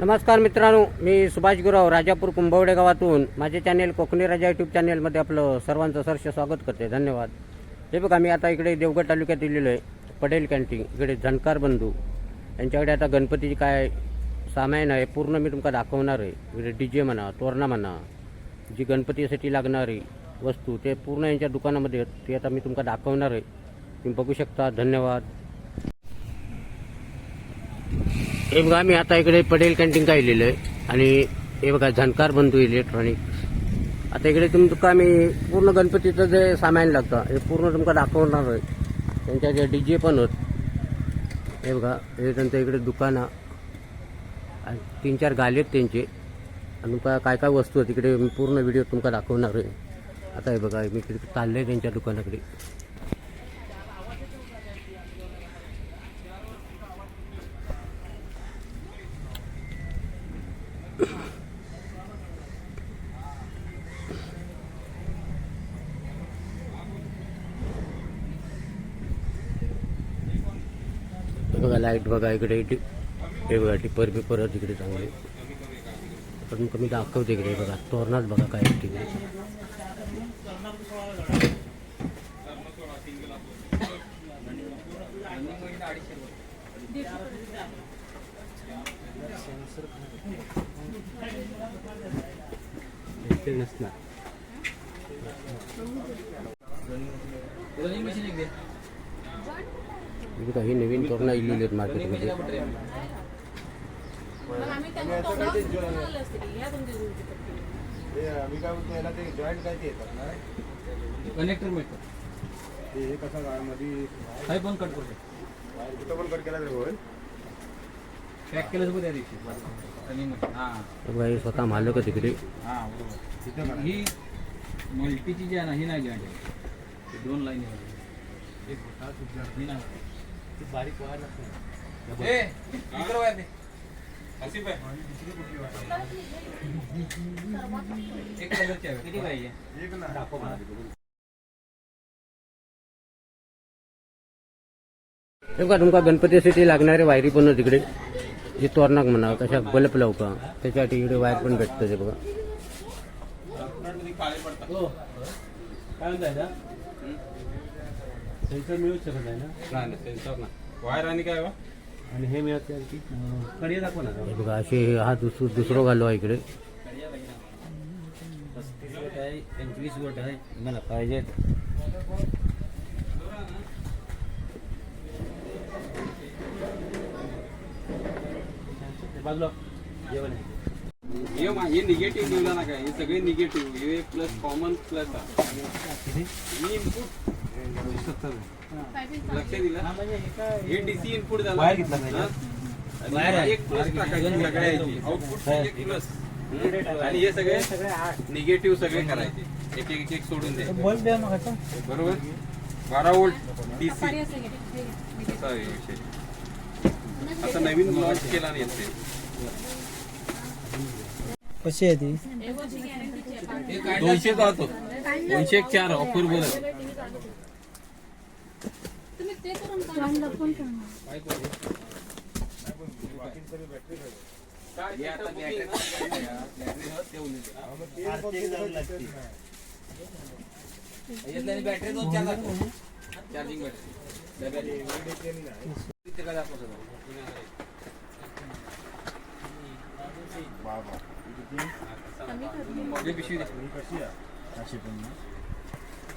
नमस्कार मित्रांनो मी सुभाष गुराव राजापूर कुंभवडे गावातून. माझे चॅनेल कोकणी राजा यूट्यूब चॅनेलमध्ये आपलं सर्वांचं सरसे स्वागत करते. धन्यवाद. हे बघा मी आता इकडे देवगड तालुक्यात दिलेलो आहे. पटेल कॅन्टीन इकडे झणकार बंधू. यांच्याकडे आता गणपतीची काय सामान आहे पूर्ण मी तुमका दाखवणार आहे. इकडे डी जे म्हणा तोरणा म्हणा जी गणपतीसाठी लागणारी वस्तू ते पूर्ण यांच्या दुकानामध्ये आहेत. ते आता मी तुमका दाखवणार आहे. तुम्ही बघू शकता. धन्यवाद. हे बघा मी आता इकडे पटेल कॅन्टीन लिहिलं आहे. आणि हे बघा झणकार बनतो इलेक्ट्रॉनिक आता इकडे तुमका मी पूर्ण गणपतीचं जे सामान लागतं हे पूर्ण तुमका दाखवणार आहे. त्यांच्या जे डी जे पण होत हे बघा हे त्यांचं इकडे दुकानं आणि तीन चार गाले आहेत त्यांचे. आणि तुमका काय काय वस्तू आहेत तिकडे पूर्ण व्हिडिओ तुमका दाखवणार आहे. आता हे बघा मी तिकडे चाललं आहे त्यांच्या दुकानाकडे. लाइट बघा इकडे हे बघा टिपर बिपर तिकडे चांगले. पण कमी दाखवते इकडे बघा. तोरणात बघा काय तिकडे. हे बघा ही नवीन तोरणा इलेली आहेत मार्केटमध्ये कनेक्टर मिळतो ते हे कसं गाळमध्ये? काही पण कट कुठं पण कट केला तरी होईल. पॅक केलं दिवशी. हे. स्वतः मालक आहे तिकडे हां. ही मल्टीची जी आहे ना ही नाही जॉईंट आहे. ही दोन लाईन आहे. एक होता तुझ्या नाही. ती बारीक आहे. किती पाहिजे दाखव मला. हे बघा तुमका गणपतीसाठी लागणारे वायरी पण तिकडे. जे तोरणाक म्हणा कशा बल्ब लावका त्याच्यासाठी इकडे वायर पण भेटतं ते बघा हो. काय म्हणताय सेन्सर मिळू शकत नाही ना? नाही नाही सेन्सर ना। वायर आणि काय वा? आणि हे मिळत नाही दाखव ना हे? बघा असे हा दुसरं दुसरं घालो आहे इकडे। पस्तीस वोट आहे पंचवीस वोट आहे मला पाहिजे बाजूला जेवण आहे हे मा- हे निगेटिव्ह लिहिलं ना काय हे सगळे निगेटिव्ह हे प्लस कॉमन प्लस इनपुट लक्ष दिलं हे डीसी इनपुट झालं घेतला पाहिजे. हा? एक प्लस टाकायची सगळ्याची आउटपुट एक प्लस आणि हे सगळे निगेटिव्ह सगळे करायचे. एक एक एक एक सोडून द्यायचे बरोबर? बारा वोल्ट डीसी असं विषय. आता नवीन लॉन्च केला नाही ते. कशी आहे ती. दोनशे जातो दोनशे एक चार ऑफर बोलत तुम्ही ते करून टाका. हे आता बॅटरी दोन चार चार्जिंग बॅटरी पिशवी अशी पण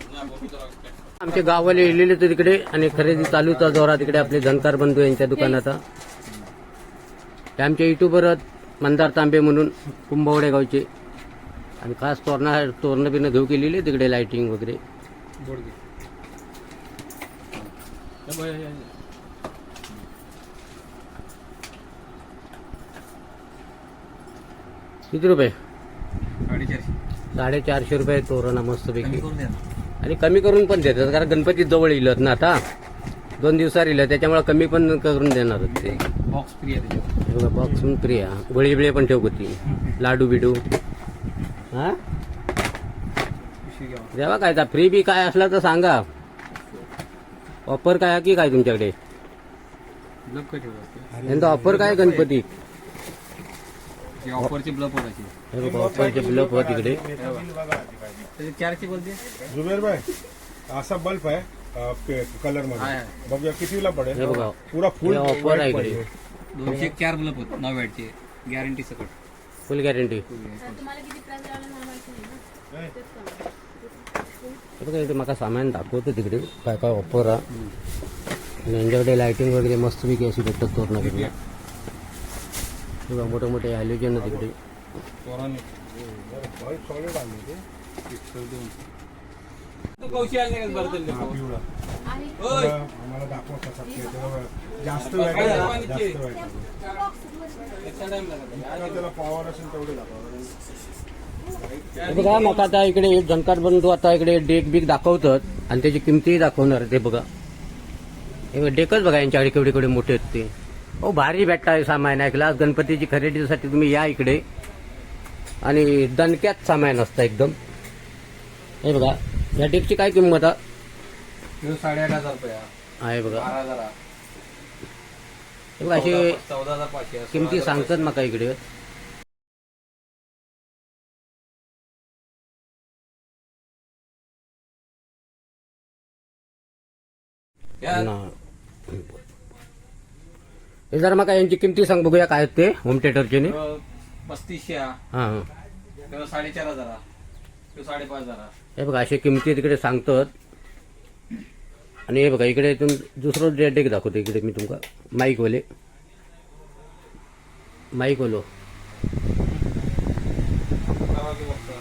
मिनी ज्यूस डायरेक्ट आपण ओके पडला असला ना कधी तुमच्या विचार हाताला पाया बिया, नळ्या बिया आपटला नाही ना. नाही मग आपण करून टाकू. देन मग. आमचे गाववाले इलेले तर तिकडे आणि खरेदी चालूचा जोरा तिकडे आपले झणकार बंधू यांच्या दुकानाचा ते आमचे युट्यूबर मंदार तांबे म्हणून कुंभवडे गावचे आणि खास तोरणा तोरणं बिरणं घेऊ केलेली तिकडे लाइटिंग वगैरे किती रुपये साडेचारशे रुपये तोरण मस्तपैकी. आणि कमी करून पण देतात कारण गणपती जवळ येईल ना आता. दोन दिवसात येईल त्याच्यामुळे कमी पण करून देणार ते. बॉक्स फ्री आहे बॉक्स पण फ्री आहे. गोळी बिळे पण ठेव होती लाडू बिडू. हा? जेव्हा काय फ्री बी काय असला तर सांगा. ऑफर काय आहे की काय तुमच्याकडे? ऑफर काय गणपती ऑफरचे हे बघा ऑफरचे ब्लप हो तिकडे त्याचे चारशे बोलते जुबेर भाई असा बल्ब आहे कलरमध्ये. बघूया कितीला पडेल. हे बघा. पुरा फुल ऑफर आहे इकडे. दोनशे चार ब्लब होत नऊ वॅटचे गॅरंटी सकट. फुल गॅरंटी तर तुम्हाला किती प्राइस लावलं मला माहिती नाही ना तेच सांगा. बघा इथे मला सामान दाखवतो तिकडे. काय काय ऑफर आहे. आणि यांच्याकडे लाइटिंग वगैरे मस्तपैकी अशी भेटतात तोरणाकडे बघा मोठे मोठे हॅलोजन तिकडे. हा, जास्त पॉवर असेल तेवढे हे. बघा मग आता इकडे जनकार बंधू आता इकडे डेक बिक दाखवतात आणि त्याची किमतीही दाखवणार ते बघा. हे बघा, डेकच बघा यांच्याकडे केवढे केवढे मोठे आहेत ते. हो भारी आहे सामान. ऐकला गणपतीची खरेदीसाठी तुम्ही या इकडे. आणि दणक्यात सामान असतं एकदम. हे बघा या डेकची काय किंमत साडेआठ हजार रुपये आहे. बघा. असे चौदा हजार पाचशे किमती सांगतात मका इकडे. या. ना. हे जरा मका यांची किमती सांग बघूया काय आहेत ते होम थिएटरचे ने पस्तीसशे हा. साडेचार हजार साडेपाच हजार हा. बघा असे किमती तिकडे सांगतात आणि हे बघा इकडे तुम दुसरं डेट एक दाखवतो इकडे मी तुमका माईक वाले माईक वालो बघा की बघतो.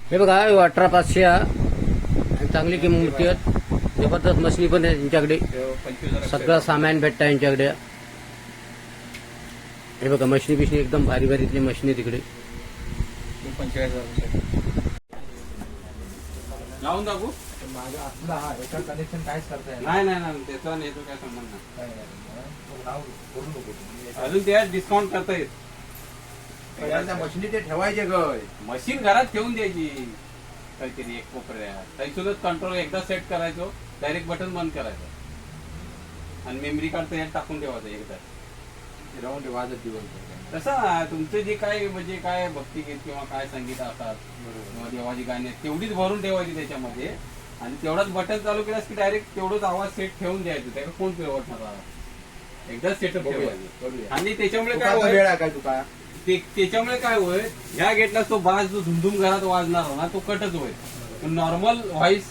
हे बघा अठरा पाचशे. आणि चांगली किंमती आहेत जबरदस्त मशनी पण आहे पंचवीस हजार सगळं सामान भेटतं यांच्याकडे. हे बघा मशनी बिशनी एकदम भारी भारीतली मशनी तिकडे. लावून दाखवू? माझा आपला हा एका कनेक्शन काहीच करता येणार नाही नाही. नाही त्याचा आणि याचा काय संबंध नाही. अजून त्यात डिस्काउंट करता येत मशिनी ते ठेवायचे गय मशीन घरात ठेवून द्यायची. काहीतरी एक कोपऱ्यात. त्याच्यातच कंट्रोल एकदा सेट करायचो. डायरेक्ट बटन बंद करायचं. आणि मेमरी कार्ड त्याच्यात टाकून ठेवायचं एकदा. राहून वाजत दिवस तसं तुमचे जे काय म्हणजे काय भक्तिगीत किंवा काय संगीत असतात किंवा देवाची गाणी तेवढीच भरून ठेवायची त्याच्यामध्ये. आणि तेवढाच बटन चालू केल्यास की डायरेक्ट तेवढंच आवाज सेट ठेवून द्यायचं. त्याला कोण फिरवणार आवाज एकदाच सेटअप ठेवायचं. आणि त्याच्यामुळे काय वेळ काय तुका? त्याच्यामुळे काय होईल? ह्या गेटला तो बाज जो धुमधुम घरात वाजणार ना तो कटच होईल. नॉर्मल व्हॉइस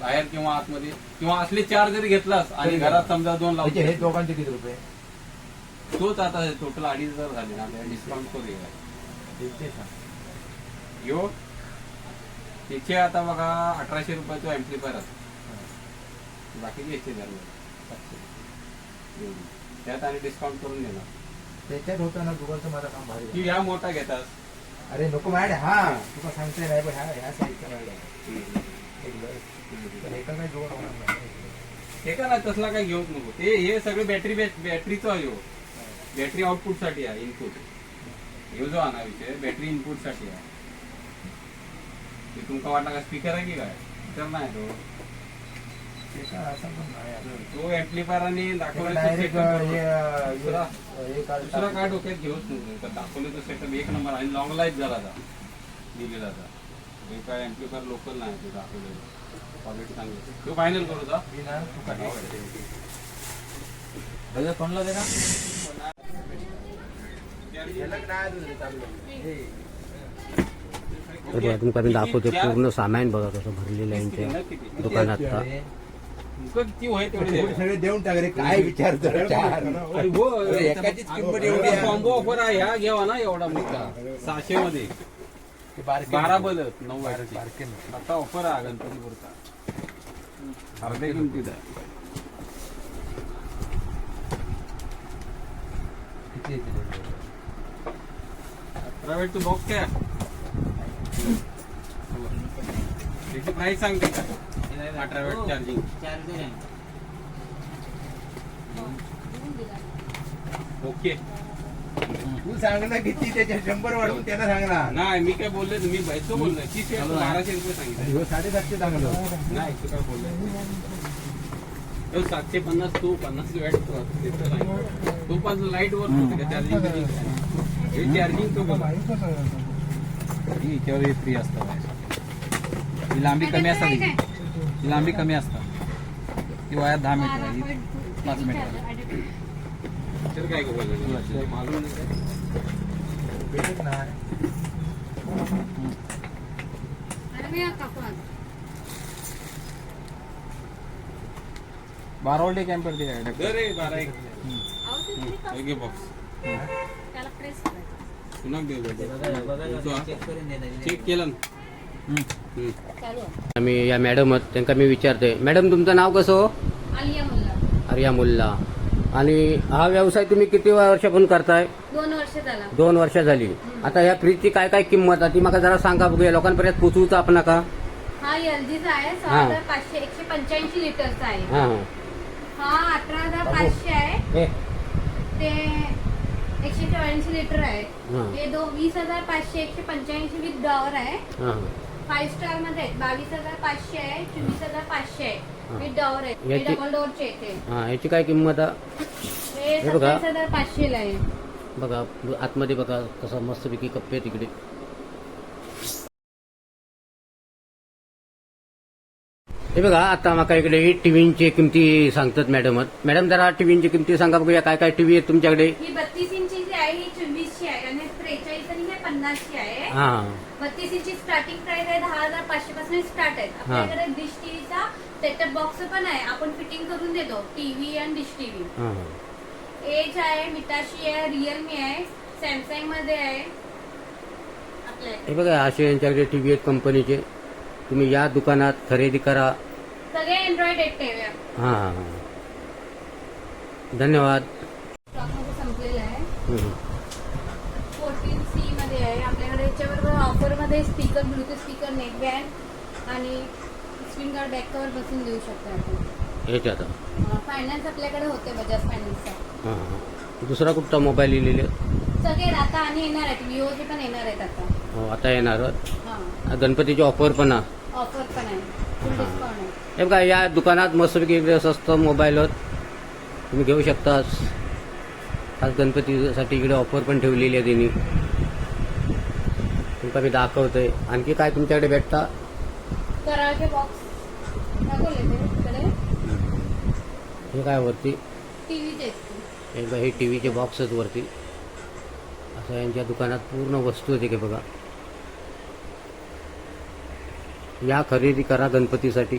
बाहेर किंवा आतमध्ये किंवा असले चार जरी घेतलास आणि तरी घरात समजा दोन त्याचे हे लावतो दोघांचे किती रुपये? तोच आता टोटल अडीच हजार झाले ना डिस्काउंट ते सांग. यो त्याचे आता बघा अठराशे रुपयाचा एम्प्लिफायर असतो बाकी घ्यायचे त्यात आणि डिस्काउंट करून देणार. त्याच्यात होतं ना गुगलचं माझं काम भारी की ह्या मोठा घेतात अरे नको मॅड हा तुका सांगते नाही पण ह्या ह्या साईडचा मॅड एका काय जोड होणार नाही ना तसला काय घेऊच नको. ते हे सगळे बॅटरी बॅटरीचा आहे बॅटरी आउटपुटसाठी आहे इनपुट हे जो आहे ना विषय बॅटरी इनपुटसाठी आहे. ते तुमका वाटला का स्पीकर आहे की काय? तर नाही तो. ते. तो एम्प्लिफायर आणि दाखवलं हे दुसरा काय डोक्यात घेऊच नको. दाखवलं तर सेटअप एक नंबर आणि लॉंग लाईफ झाला दिलेला आता हे काय एम्प्लिफायर लोकल नाही ते दाखवलेलं क्वालिटी चांगली तो फायनल करू जा मी ना तुका हे. भैया दे? हे. तर बघा तुमका मी दाखवतो पूर्ण सामान बघा कसं भरलेलं आहे यांच्या दुकानात. सगळे देऊन टाक रे काय विचारतो चार. अरे हो, अरे, एकाचीच किंमत एवढी. कॉम्बो ऑफर आहे ह्या घ्यावा ना एवढा मोठा सहाशे मध्ये ते बारके बारा बलत नऊ. बारके नाही. आता ऑफर आहे गणपतीपुरता. अर्ध्या किमतीत आहे. किती येते ते? बॉक्स काय. त्याची प्राइस सांगते का अठरा वेळ चार्जिंग ओके. तू सांग ना किती त्याच्या शंभर वाढवून त्यांना सांग ना नाही मी काय बोलले मी बायको बोललोय. तीस वेळ बाराशे रुपये सांगितलं. ह्यो साडेसातशे चांगलं नाही तू काय बोललोय? तो सातशे पन्नास तू पन्नास वॅट तो पण लाइट वर चार्जिंग हे चार्जिंग तो बघा. ही याच्यावर फ्री असतात ही लांबी कमी असतात ही. लांबी कमी असतात. ती वयात दहा मीटर ही पाच मीटर तर काय बोललं मालूम नाही काय? भेटत नाही. अरे मी काकू आज. बारा वोल्ट एक एम्पर दिला दर रे बारा एक अहो, ते तुम्ही काकू. एक बॉक्स त्याला प्रेस करायचं. पुन्हा चेक केलं ना. हम्म. चालू आहे. आम्ही या मॅडम आहेत त्यांना मी विचारते मॅडम तुमचं नाव कसं हो? आलिया मुल्ला. आणि हा व्यवसाय तुम्ही किती वर्षापासून करताय? दोन वर्ष झाला. दोन वर्ष झाली. आता या फ्रीजची काय काय किंमत आहे? ती मला जरा सांगा बघूया लोकांपर्यंत पोचवूच आपण का हा एलजीचा आहे. सहा हजार पाचशे एकशे पंच्याऐंशी लिटरचा आहे. हा हा. अठरा हजार पाचशे आहे. हे. ते एकशे चौऱ्याऐंशी लिटर आहे. हा. हे दो वीस हजार पाचशे एकशे पंच्याऐंशी विथ डॉवर आहे. हा फाईव्ह स्टारमध्ये आहेत. बावीस हजार पाचशे आहे चोवीस हजार पाचशे आहे. विथ डॉवर आहे. याची- डबल डोअरचे येते हा याची काय किंमत आहे? हे हे बघा. सत्तावीस हजार पाचशे आहे. बघा आतमध्ये बघा कसा मस्तपैकी कप्पे आहे तिकडे. हे बघा आता माका इकडे टीव्हीची किमती सांगतात मॅडम मॅडम जरा टीव्हीची किमती सांगा बघूया काय काय टीव्ही आहेत तुमच्याकडे. ही बत्तीस इंची जी आहे ही चोवीसची आहे आणि त्रेचाळीस आणि हे पन्नासची आहे. हा. बत्तीस इंची स्टार्टिंग प्राइस आहे दहा हजार पाचशे पासून स्टार्ट आहे आपल्याकडे डिश टीव्हीचा सेटअप बॉक्स पण आहे. आपण फिटिंग करून देतो. टीव्ही आणि डिश टीव्ही हा एज आहे मिताशी आहे रिअलमी आहे सॅमसंगमध्ये आहे. आपल्या हे बघा असे यांच्याकडे टीव्ही आहेत कंपनीचे तुम्ही या दुकानात खरेदी करा. सगळे अँड्रॉइड आहेत टीव्ही हा हा हा. धन्यवाद. स्टॉकमध्ये संपलेला आहे. हम्म. फोर्टीन सी मध्ये आहे. आपल्याकडे याच्याबरोबर ऑफरमध्ये speaker Bluetooth speaker neck band आणि स्क्रीन गार्ड बॅक कवर बसून देऊ शकतो आपण. याच्यात फायनान्स आपल्याकडे होते बजाज फायनान्सचा हा हा. दुसरा कुठचा मोबाईल लिहिलेले? सगळे आता आणि येणार आहेत विओचे पण येणार आहेत आता. हो आता येणार हा. गणपतीची ऑफर पण ऑफर पण आहे. फुल हा. डिस्काउंट आहे. हे बघा या दुकानात मस्तपैकी इकडे स्वस्त मोबाईल आहेत तुम्ही घेऊ शकता. आज गणपतीसाठी इकडे ऑफर पण ठेवलेली आहे त्यांनी. तुमका मी दाखवतोय. आणखी काय तुमच्याकडे भेटता? कराळचे बॉक्स हे काय वरती? एकदा हे टी व्हीचे बॉक्स आहेत वरती. असं यांच्या दुकानात पूर्ण वस्तू होते की बघा. या खरेदी करा गणपतीसाठी.